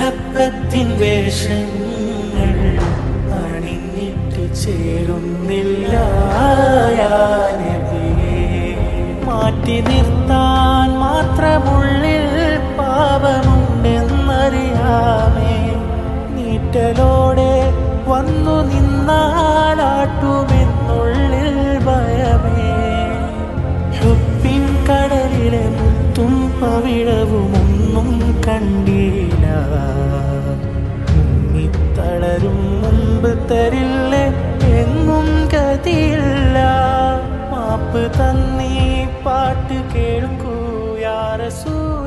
മഹബത്തിൻ വേഷങ്ങൾ അണിഞ്ഞിട്ട് ചേരുന്നില്ല. മാറ്റി നിർത്താൻ മാത്രമുള്ളിൽ പാപമുണ്ടെന്നറിയാമേ നീറ്റലോടെ വന്നു നിന്നാലാട്ടുമെന്നുള്ളിൽ മുങ്ങിത്തളരും മുമ്പ് തരില്ലേ? എങ്ങും ഗതിയില്ല. മാപ്പ് തന്നീ പാട്ട് കേൾക്കൂ യാ റസൂൽ.